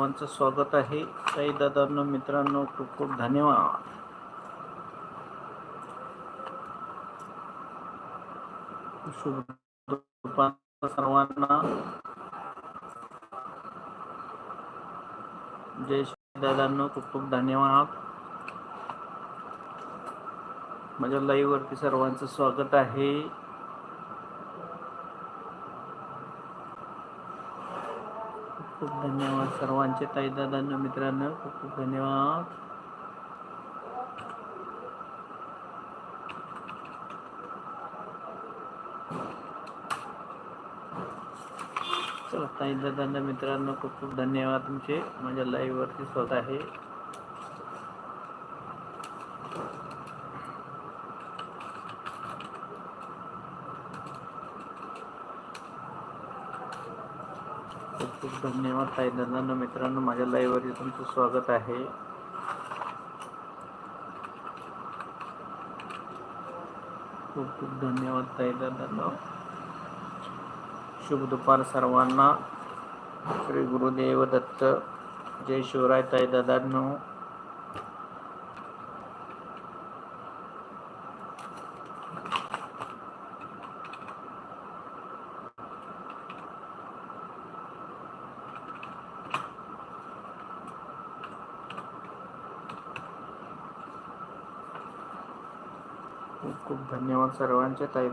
सर्वांचं स्वागत आहे. काही दादांनो मित्रांनो खूप खूप धन्यवाद. शुभ सर्वांना. जय श्री दादांनो खूप खूप धन्यवाद. माझ्या लाईव्ह वरती सर्वांचं स्वागत आहे. खूप धन्यवाद सर्वांचे. ताई दादांनो मित्रांनो खूप खूप धन्यवाद. चला ताई दादांना मित्रांनो खूप खूप धन्यवाद. तुमचे माझ्या लाईव्ह वरती स्वतः आहे. खूप खूप धन्यवाद ताई दादांनो मित्रांनो माझ्या लाईव्हवरील तुमचं स्वागत आहे. खूप खूप धन्यवाद ताई दादांनो शुभ दुपार सर्वांना. श्री गुरुदेव दत्त. जय शिवराय ताई दादांनो खूप खूप धन्यवाद सर्वांचे. ताई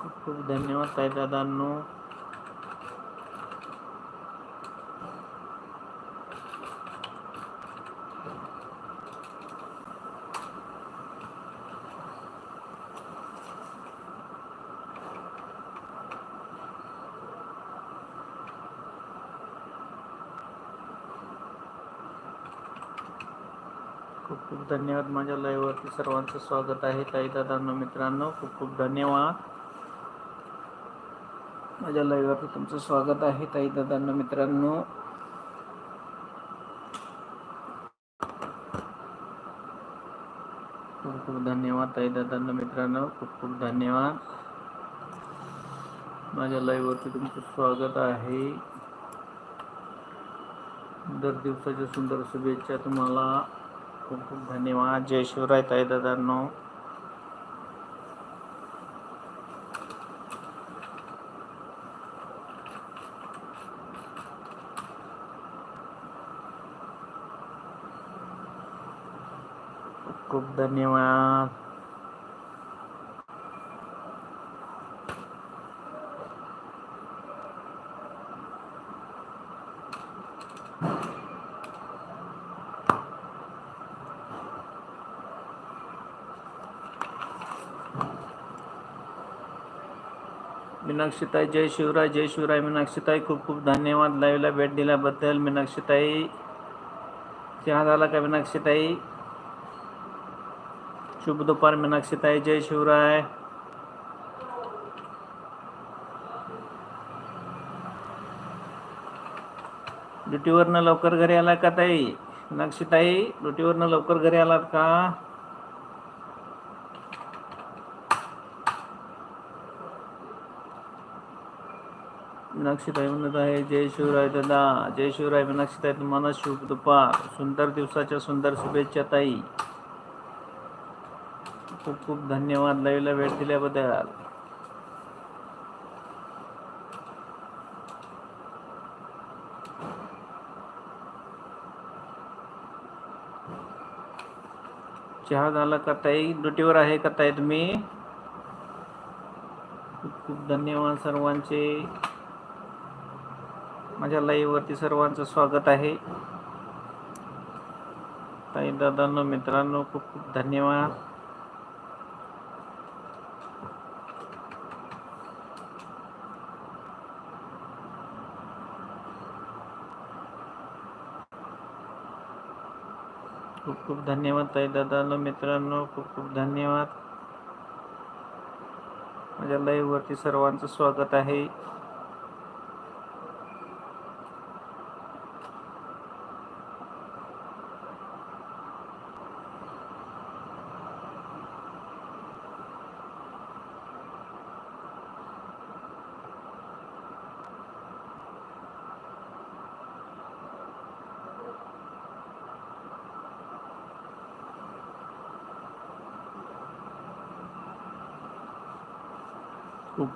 खूप खूप धन्यवाद ताई दादांनो खूप खूप धन्यवाद. माझ्या live सर्वांचं स्वागत आहे. ताई दादांना मित्रांनो खूप खूप धन्यवाद. माझ्या live तुमचं स्वागत आहे. ताई दादांना मित्रांनो. खूप खूप धन्यवाद ताई दादांना मित्रांनो. खूप खूप धन्यवाद. माझ्या लाईव्हवरती तुमचं स्वागत आहे. दर दिवसाच्या सुंदर शुभेच्छा तुम्हाला. खूप खूप धन्यवाद. जय शिवराय ताई दादांनो. खूप खूप धन्यवाद. मीनाक्षीताई जय शिवराय जय शिवराय. मीनाक्षीताई खूप खूप धन्यवाद. लाईव्हला भेट दिल्याबद्दल मीनाक्षीताई. चहा झाला का मीनाक्षीताई? शुभ दुपार मीनाक्षीताई. जय शिवराय. ड्युटीवरनं लवकर घरी आला का ताई? मीनाक्षीताई ड्युटीवरनं लवकर घरी आलात का? मीनाक्षीताई म्हणत आहे जय शिवराय दादा जय शिवराय मीनाक्षीताई तुम्हाला शुभ दुपार सुंदर दिवसाच्या सुंदर शुभेच्छा ताई. खूप खूप धन्यवाद लाईव्हला भेट दिल्याबद्दल. चहा झाला का ताई? ड्युटीवर आहे का ताई तुम्ही? खूप खूप धन्यवाद सर्वांचे. माझ्या लाईव्हवरती सर्वांचं स्वागत आहे. ताई दादांनो मित्रांनो खूप खूप धन्यवाद. खूप खूप धन्यवाद ताई दादांनो मित्रांनो खूप खूप धन्यवाद. माझ्या लाईव्हवरती सर्वांचं स्वागत आहे.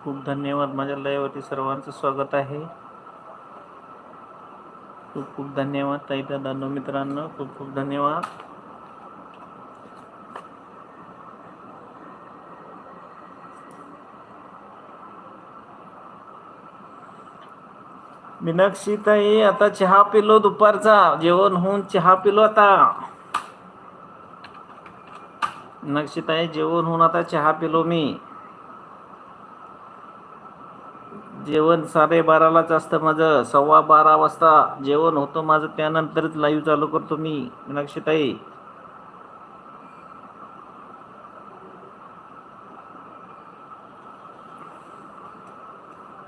खूप धन्यवाद. माझ्या लयवरती सर्वांचं स्वागत आहे. खूप खूप धन्यवाद ताई दादांनो मित्रांनो. खूप खूप धन्यवाद. मीनाक्षी ताई आता चहा पिलो दुपारचा. जेवण होऊन चहा पिलो आता. मीनाक्षी ताई जेवण होऊन आता चहा पिलो मी. जेवण साडे बारालाच असतं माझं. सव्वा बारा वाजता जेवण होतं माझं. त्यानंतरच लाईव्ह चालू करतो मी. मीनाक्षीताई.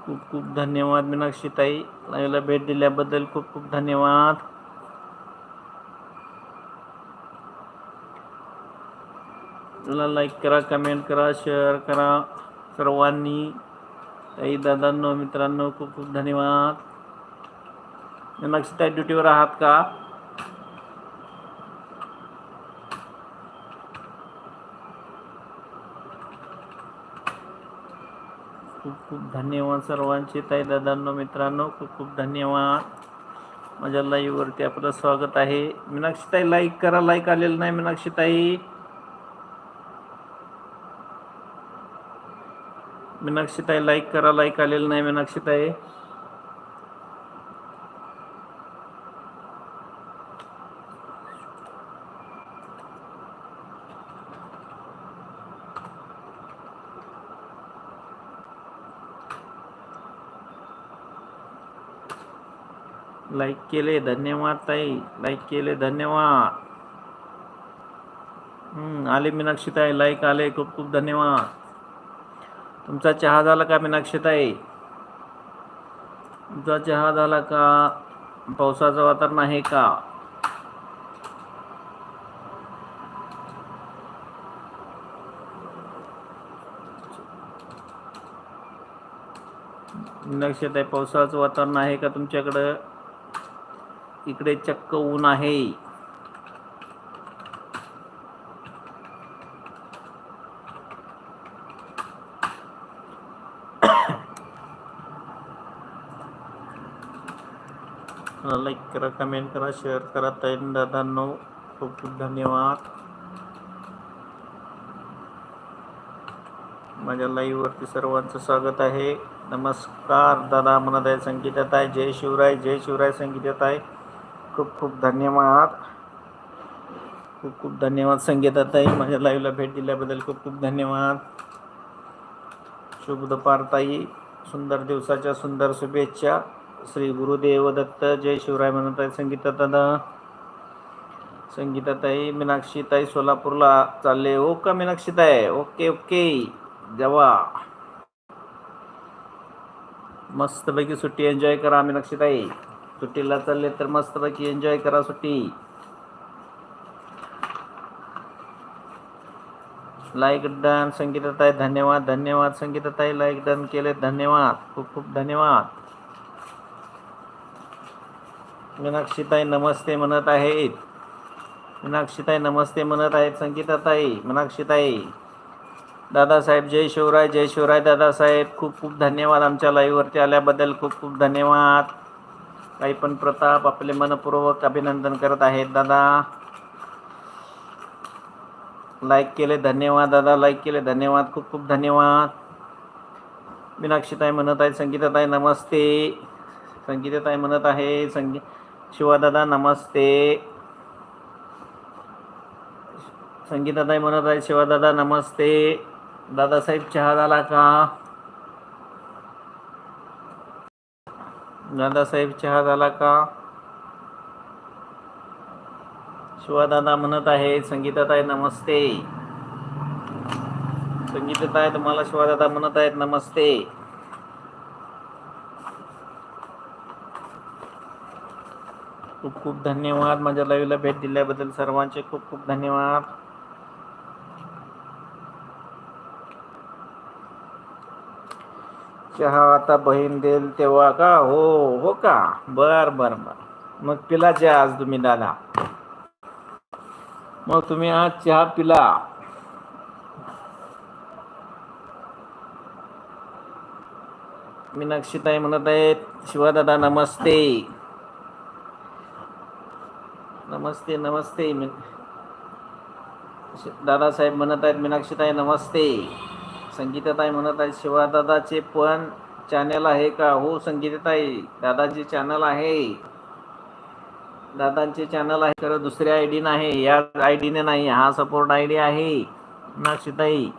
खूप खूप धन्यवाद मीनाक्षीताई. लाईव्हला भेट दिल्याबद्दल खूप खूप धन्यवाद. चला लाईक करा कमेंट करा शेअर करा सर्वांनी. ताई दादांनो मित्रांनो खूप खूप धन्यवाद. मीनाक्षी ताई ड्युटीवर आहात का? खूप खूप धन्यवाद सर्वांचे. ताई दादांनो मित्रांनो खूप खूप धन्यवाद. माझ्या लाईव्हवरती आपलं स्वागत आहे. मीनाक्षीताई लाईक करा. लाईक आलेलं नाही मीनाक्षी मीनाक्षीताई लाईक करा लाईक आलेलं नाही मीनाक्षीताई. लाईक केले धन्यवाद ताई. लाईक केले धन्यवाद. हम्म, आले मीनाक्षी ताई लाईक आले खूप खूप धन्यवाद. तुमचा चहा झाला का मीनाक्षताई? तुमचा चहा झाला का? पावसाचं वातावरण आहे का? मीनाक्षताई पावसाचं वातावरण आहे का तुमच्याकडं? इकडे चक्क ऊन आहे. लाईक करा कमेंट करा शेअर करा. ताई दादांनो खूप खूप धन्यवाद. माझ्या लाईववरती सर्वांचं स्वागत आहे. नमस्कार दादा म्हणत आहे संगीतात आहे. जय शिवराय जय शिवराय संगीतात आहे. खूप खूप धन्यवाद. खूप खूप धन्यवाद संगीतात आहे. माझ्या लाईव्हला भेट दिल्याबद्दल खूप खूप धन्यवाद. शुभ दुपारताई सुंदर दिवसाच्या सुंदर शुभेच्छा. श्री गुरुदेव दत्त जय शिवराय म्हणत आहे संगीतात संगीताताई मीनाक्षीताई सोलापूरला चालले. हो का मीनाक्षीताई ओके ओके. जेव्हा मस्तपैकी सुट्टी एन्जॉय करा मीनाक्षीताई. सुट्टीला चालले तर मस्तपैकी एन्जॉय करा सुट्टी. लाईक डन संगीताताई धन्यवाद धन्यवाद संगीताताई. लाईक डन केले धन्यवाद. खूप खूप धन्यवाद. मीनाक्षीताई नमस्ते म्हणत आहेत. मीनाक्षीताई नमस्ते म्हणत आहेत संगीताताई मीनाक्षीताई. दादासाहेब जय शिवराय जय शिवराय दादासाहेब खूप खूप धन्यवाद आमच्या लाईव्हवरती आल्याबद्दल खूप खूप धन्यवाद. काही पण प्रताप आपले मनपूर्वक अभिनंदन करत आहेत दादा. लाईक केले धन्यवाद दादा. लाईक केले धन्यवाद खूप खूप धन्यवाद. मीनाक्षीताई म्हणत आहेत संगीताताई नमस्ते. संगीताताई म्हणत आहे संगी शिवादादा नमस्ते. संगीताताई म्हणत आहे शिवादादा नमस्ते. दादासाहेब चहा झाला का? दादासाहेब चहा झाला का? शिवादादा म्हणत आहे संगीताताई नमस्ते. संगीताताई तुम्हाला शिवादादा म्हणत आहेत नमस्ते. खूप खूप धन्यवाद. माझ्या लाईव्हला भेट दिल्याबद्दल सर्वांचे खूप खूप धन्यवाद. चहा आता बहीण देईल तेव्हा का? हो हो का? बर बर बर. मग पिला चहा आज तुम्ही दादा. मग तुम्ही आज चहा पिला. मीनाक्षीताई म्हणत आहेत शिवादादा नमस्ते. नमस्ते नमस्ते. मी दादासाहेब म्हणत आहेत मीनाक्षीताई नमस्ते. संगीताताई म्हणत आहेत शिवादादाचे पण चॅनल आहे का? हो संगीताताई दादाचे चॅनल आहे. दादांचे चॅनल आहे खरं दुसऱ्या आय डी नाही या आय डीने नाही हा सपोर्ट आय डी आहे. मीनाक्षीताई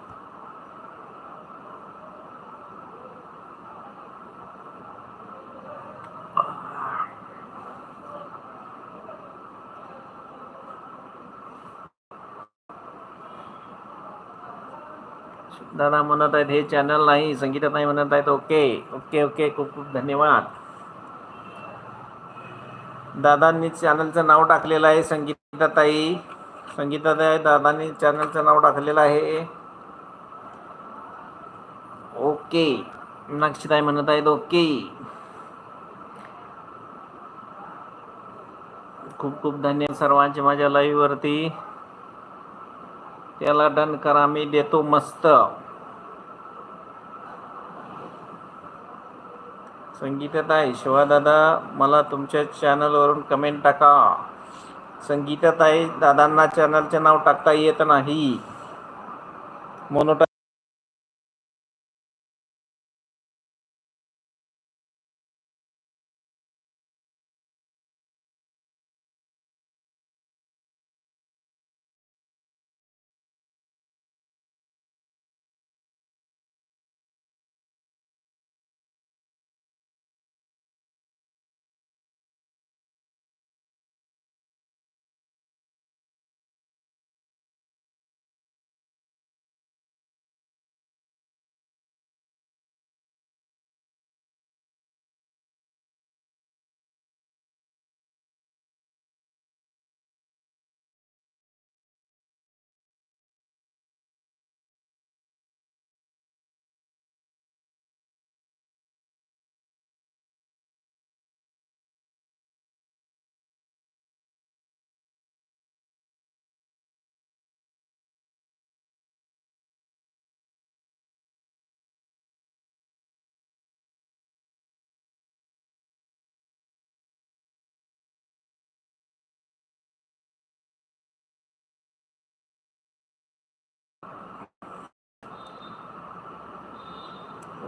दादा म्हणत आहेत हे चॅनल नाही संगीताताई म्हणत आहेत. ओके ओके ओके खूप खूप धन्यवाद. दादांनी चॅनलचं नाव टाकलेलं आहे संगीताताई. संगीताताई दादांनी चॅनलचं नाव टाकलेलं आहे. ओके नक्षीताई म्हणत आहेत ओके. खूप खूप धन्यवाद सर्वांचे माझ्या लाईव्हवरती त्याला डन करा मी देतो मस्त. संगीताताई शिवादादा मला तुमच्या चॅनलवरून कमेंट टाका. संगीताताई दादांना चॅनलचे नाव टाकता येत नाही. मोनोटा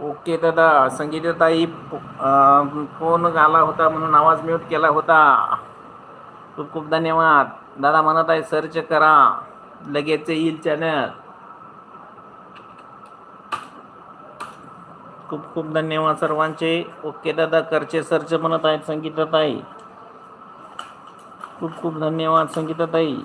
ओके दादा संगीताताई फोन आला होता म्हणून आवाज म्यूट केला होता. खूप खूप धन्यवाद. दादा म्हणत आहे सर्च करा. लगेच येईल चॅनल खूप खूप धन्यवाद सर्वांचे. ओके दादा करचे सर्च म्हणत आहेत संगीताताई. खूप खूप धन्यवाद संगीताताई.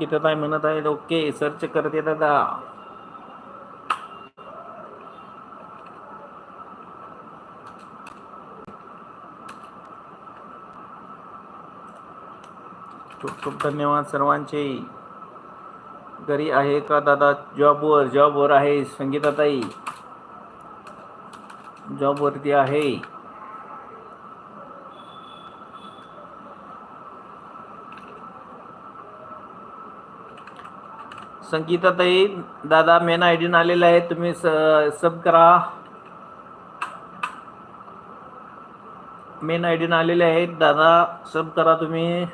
गीताताई म्हणत आहेत? ओके सर्च करते दादा खूप खूप धन्यवाद सर्वांचे. घरी आहे का दादा? जॉबवर जॉबवर आहे संगीताताई. जॉबवरती आहे. संगीताताई दादा मेन आय डी आलेला आहे तुम्ही स सब करा. मेन आय डी आलेले आहेत. दादा सब करा तुम्ही.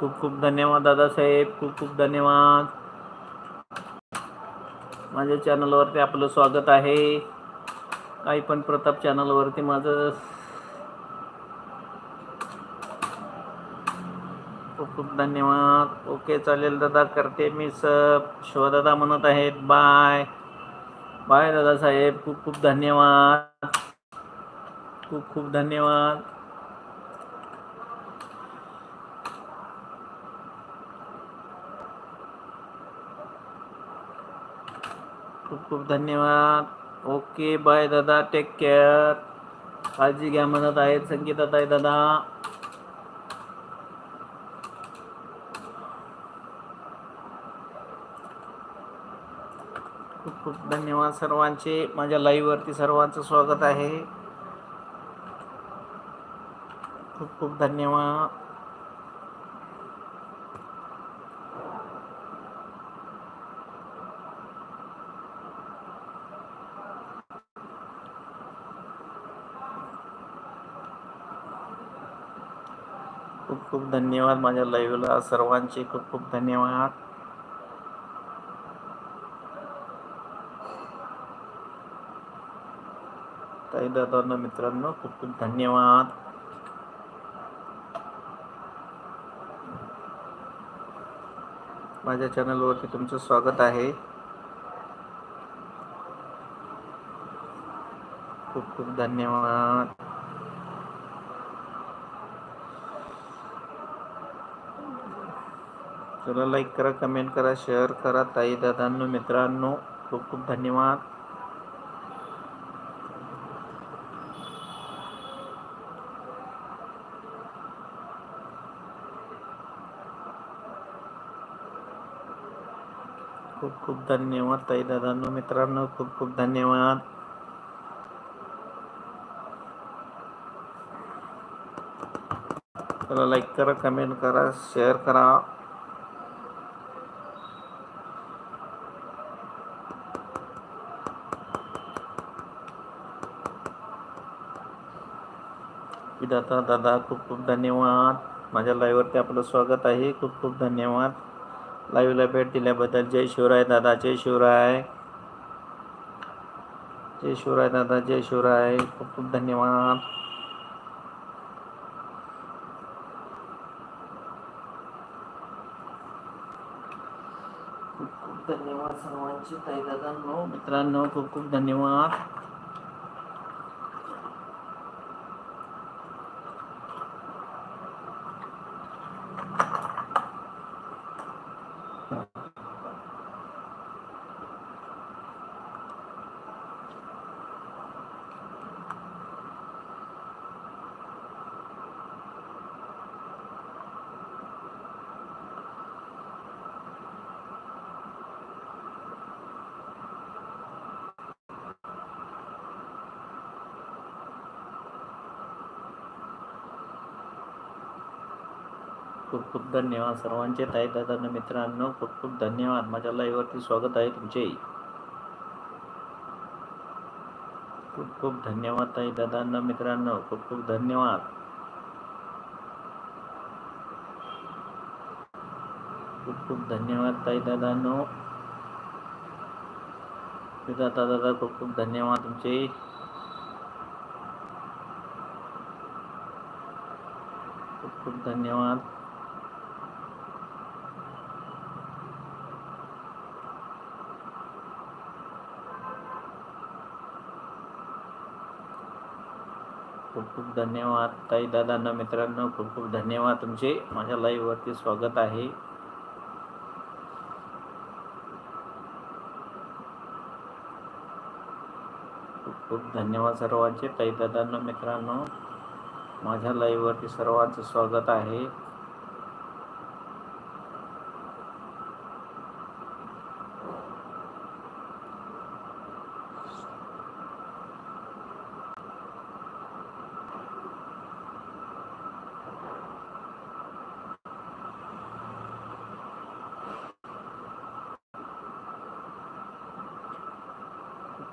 खूप खूप धन्यवाद दादासाहेब खूप खूप धन्यवाद. माझ्या चॅनलवरती आपलं स्वागत आहे. काही पण प्रताप चॅनलवरती माझं खूप धन्यवाद. ओके चालेल दादा करते मी सब. शिवदादा म्हणत आहेत बाय. बाय दादा साहेब खूप खूप धन्यवाद. खूप खूप धन्यवाद. खूप खूप धन्यवाद. ओके बाय दादा टेक केअर काळजी घ्या म्हणत आहेत संगीतात आहे दादा. खूप धन्यवाद सर्वांचे. माझ्या लाईववरती सर्वांचं स्वागत आहे. खूप खूप धन्यवाद. खूप खूप धन्यवाद माझ्या लाईव्हला सर्वांचे खूप खूप धन्यवाद ताई दादांना मित्रांनो. खूप खूप धन्यवाद. माझ्या चॅनलवरती तुमचं स्वागत आहे. खूप खूप धन्यवाद. चला लाईक करा कमेंट करा शेअर करा ताई दादांनो मित्रांनो. खूप खूप धन्यवाद. खूप धन्यवाद ताई दादांनो मित्रांनो खूप खूप धन्यवाद. चला लाईक करा कमेंट करा शेअर करा. विधाता दादा खूप खूप धन्यवाद. माझ्या लाईव्हवरती आपलं स्वागत आहे. खूप खूप धन्यवाद. लाईव्हला भेट दिल्याबद्दल जय शिवराय दादा, जय शिवराय। जय शिवराय दादा, जय शिवराय। खूप खूप धन्यवाद। धन्यवाद सर्वांचे ताई दादांनो मित्रांनो खूप खूप धन्यवाद। खूप खूप धन्यवाद सर्वांचे ताई दादांना मित्रांनो खूप खूप धन्यवाद. माझ्या लाईव्हवरती स्वागत आहे तुमचे. खूप खूप धन्यवाद ताई दादांना मित्रांनो. खूप खूप धन्यवाद. खूप खूप धन्यवाद ताई दादांनो दादा दादा खूप खूप धन्यवाद तुमचे. खूप खूप धन्यवाद. खूप खूप धन्यवाद. ताई दादांना मित्रांनो खूप खूप धन्यवाद. तुमचे माझ्या लाईव्हवरती स्वागत आहे. खूप खूप धन्यवाद सर्वांचे. ताई दादांना मित्रांनो माझ्या लाईव्हवरती सर्वांचं स्वागत आहे.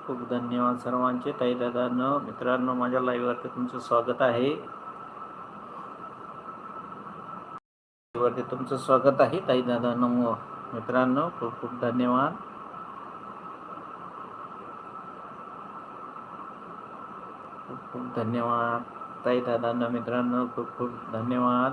खूप धन्यवाद सर्वांचे. ताई दादांनो मित्रांनो माझ्या लाईव्हवरती तुमचं स्वागत आहे. वरती तुमचं स्वागत आहे. ताई दादांनो मित्रांनो खूप खूप धन्यवाद. खूप खूप धन्यवाद. ताई दादांना मित्रांनो खूप खूप धन्यवाद.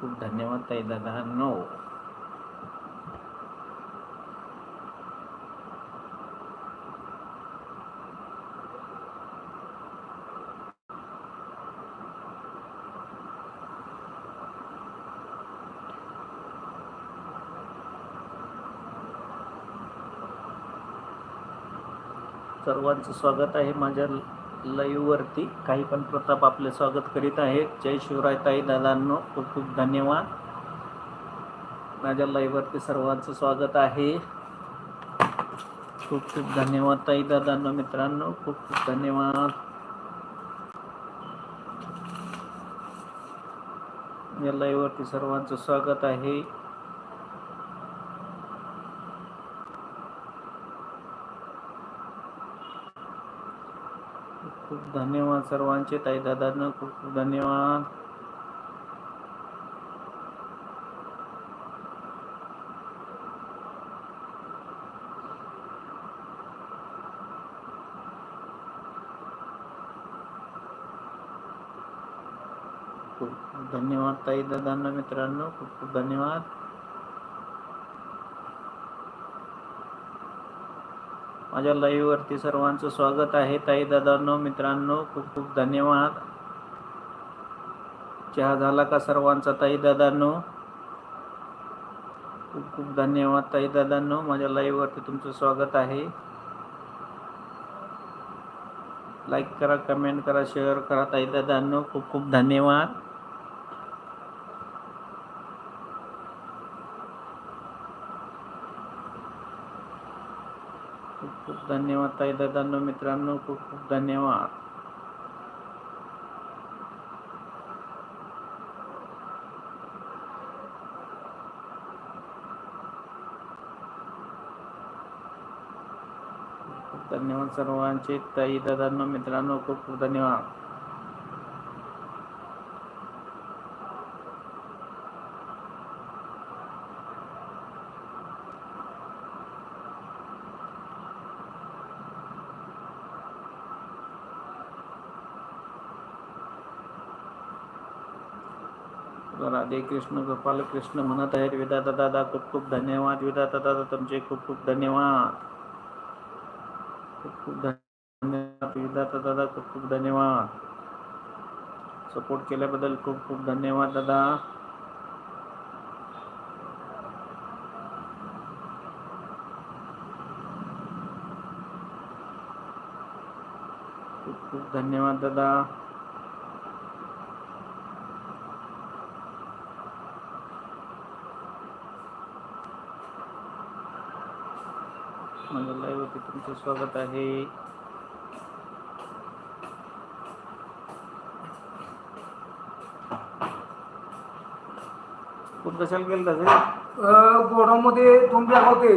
खूप खूप धन्यवाद ताई दादा. नो सर्वांचं स्वागत आहे माझ्या लाईव्ह काही पण प्रताप आपले स्वागत करीत आहेत जय शिवराय ताई दादांनो खूप खूप धन्यवाद. माझ्या लाईव्ह सर्वांचं स्वागत आहे. खूप खूप धन्यवाद ताई दादांनो मित्रांनो खूप खूप धन्यवाद. या लाईव्ह सर्वांचं स्वागत आहे. खूप धन्यवाद सर्वांचे. ताई दादांना खूप खूप धन्यवाद. खूप खूप धन्यवाद ताई दादांना मित्रांनो. खूप खूप धन्यवाद. माझ्या लाईव्हवरती सर्वांचं स्वागत आहे. ताई दादांनो मित्रांनो खूप खूप धन्यवाद. चहा झाला का सर्वांचा ताई दादांनो खूप खूप धन्यवाद ताई दादांनो माझ्या लाईव्हवरती तुमचं स्वागत आहे. लाईक करा कमेंट करा शेअर करा ताई दादांनो खूप खूप धन्यवाद. खूप धन्यवाद ताई दादांनो मित्रांनो खूप खूप धन्यवाद. धन्यवाद सर्वांचे. ताई दादांनो मित्रांनो खूप खूप धन्यवाद. राधे कृष्ण, गोपाल कृष्ण, म्हणत आहेत विधाता दादा, खूप खूप धन्यवाद. विधाता दादा, तुमचे खूप खूप धन्यवाद. खूप खूप धन्यवाद. विधाता दादा, खूप खूप धन्यवाद. सपोर्ट केल्याबद्दल खूप खूप धन्यवाद, दादा. खूप खूप धन्यवाद, दादा. सर्वांचं स्वागत आहे. कुठं कशाला गेलं तसे गोडामध्ये दोन बॅग होते.